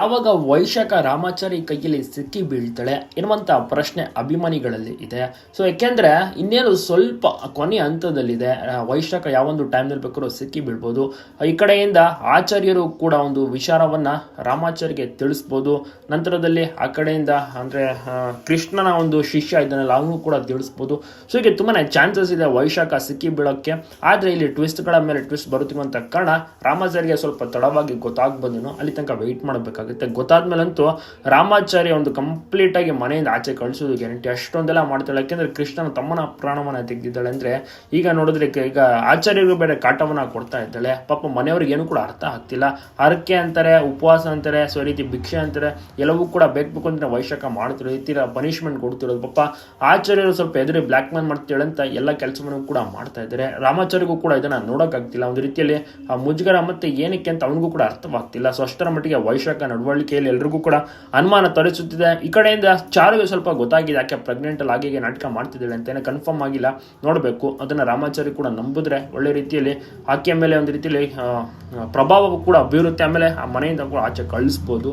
ಯಾವಾಗ ವೈಶಾಖ ರಾಮಾಚಾರಿ ಕೈಯಲ್ಲಿ ಸಿಕ್ಕಿ ಬೀಳ್ತಾಳೆ ಎನ್ನುವಂಥ ಪ್ರಶ್ನೆ ಅಭಿಮಾನಿಗಳಲ್ಲಿ ಇದೆ. ಸೊ ಯಾಕೆಂದ್ರೆ ಇನ್ನೇನು ಸ್ವಲ್ಪ ಕೊನೆಯ ಹಂತದಲ್ಲಿದೆ ವೈಶಾಖ ಯಾವೊಂದು ಟೈಮ್ನಲ್ಲಿ ಬೇಕಾದ್ರೂ ಸಿಕ್ಕಿ ಬೀಳ್ಬೋದು. ಈ ಕಡೆಯಿಂದ ಆಚಾರ್ಯರು ಕೂಡ ಒಂದು ವಿಚಾರವನ್ನ ರಾಮಾಚಾರಿಗೆ ತಿಳಿಸ್ಬೋದು. ನಂತರದಲ್ಲಿ ಆ ಕಡೆಯಿಂದ, ಅಂದ್ರೆ ಕೃಷ್ಣನ ಒಂದು ಶಿಷ್ಯ ಇದ್ದಾನಲ್ಲ, ಅವನು ಕೂಡ ತಿಳಿಸ್ಬೋದು. ಸೊ ಹೀಗೆ ತುಂಬಾ ಚಾನ್ಸಸ್ ಇದೆ ವೈಶಾಖ ಸಿಕ್ಕಿ ಬೀಳೋಕ್ಕೆ. ಆದ್ರೆ ಇಲ್ಲಿ ಟ್ವಿಸ್ಟ್ಗಳ ಮೇಲೆ ಟ್ವಿಸ್ಟ್ ಬರುತ್ತಿರುವಂತ ಕಾರಣ ರಾಮಾಚಾರ್ಯ ಸ್ವಲ್ಪ ತಡವಾಗಿ ಗೊತ್ತಾಗ್ಬೋದೇನೋ. ಅಲ್ಲಿ ತನಕ ವೆಯ್ಟ್ ಮಾಡಬೇಕಾಗುತ್ತೆ ಗೊತ್ತಾದ್ಮೇಲಂತೂ ರಾಮಾಚಾರ್ಯ ಒಂದು ಕಂಪ್ಲೀಟ್ ಆಗಿ ಮನೆಯಿಂದ ಆಚೆ ಕಳಿಸೋದು ಗ್ಯಾರಂಟಿ ಅಷ್ಟೊಂದೆಲ್ಲ ಮಾಡ್ತಾಳೆ. ಯಾಕೆಂದ್ರೆ ಕೃಷ್ಣನ ತಮ್ಮನ ಪ್ರಾಣವನ್ನ ತೆಗೆದಿದ್ದಾಳೆ ಅಂದ್ರೆ ಈಗ ನೋಡಿದ್ರೆ ಈಗ ಆಚಾರ್ಯರು ಬೇರೆ ಕಾಟವನ್ನ ಕೊಡ್ತಾ ಇದ್ದಾಳೆ. ಪಾಪ ಮನೆಯವ್ರಿಗೆ ಏನು ಕೂಡ ಅರ್ಥ ಆಗ್ತಿಲ್ಲ. ಹರಕೆ ಅಂತಾರೆ, ಉಪವಾಸ ಅಂತಾರೆ ಸೊ ರೀತಿ ಭಿಕ್ಷೆ ಅಂತಾರೆ. ಎಲ್ಲವೂ ಕೂಡ ಬೇಕು ಅಂದರೆ ವೈಶಾಖ ಮಾಡ್ತಿರೋ ಈ ತೀರ ಪನಿಷ್ಮೆಂಟ್ ಕೊಡ್ತಿರೋದು. ಪಾಪ ಆಚಾರ್ಯರು ಸ್ವಲ್ಪ ಎದುರು ಬ್ಲ್ಯಾಕ್ ಮೇಲ್ ಮಾಡ್ತಾಳೆ ಅಂತ ಎಲ್ಲ ಕೆಲಸವನ್ನು ಕೂಡ ಮಾಡ್ತಾ ಇದ್ದಾರೆ. ರಾಮಾಚಾರ್ಯಗೂ ಕೂಡ ಇದನ್ನ ನೋಡೋಕ್ಕಾಗ್ತಿಲ್ಲ. ಒಂದು ರೀತಿಯಲ್ಲಿ ಆ ಮುಜುಗರ ಮತ್ತೆ ಏನಕ್ಕೆ ಅಂತ ಅವನಿಗೂ ಕೂಡ ಅರ್ಥವಾಗ್ತಿಲ್ಲ. ಸೊ ಅಷ್ಟರ ಮಟ್ಟಿಗೆ ವೈಶಾಖ ನಡವಳಿಕೆಯಲ್ಲಿ ಎಲ್ರಿಗೂ ಕೂಡ ಅನುಮಾನ ತರಿಸುತ್ತಿದೆ. ಈ ಕಡೆಯಿಂದ ಚಾರುಗೆ ಸ್ವಲ್ಪ ಗೊತ್ತಾಗಿದೆ, ಯಾಕೆ ಪ್ರೆಗ್ನೆಂಟ್ ಅಲ್ಲಿ ಹಾಗೆ ನಾಟಕ ಮಾಡ್ತಿದ್ದಾಳೆ ಅಂತ ಏನೋ ಕನ್ಫರ್ಮ್ ಆಗಿಲ್ಲ. ನೋಡಬೇಕು. ಅದನ್ನ ರಾಮಾಚಾರ್ಯ ಕೂಡ ನಂಬಿದ್ರೆ ಒಳ್ಳೆ ರೀತಿಯಲ್ಲಿ ಆಕೆಯ ಮೇಲೆ ಒಂದು ರೀತಿಯಲ್ಲಿ ಪ್ರಭಾವ ಕೂಡ ಬೀರುತ್ತೆ. ಆಮೇಲೆ ಆ ಮನೆಯಿಂದ ಕೂಡ ಆಚೆ ಕಳಿಸ್ಬೋದು.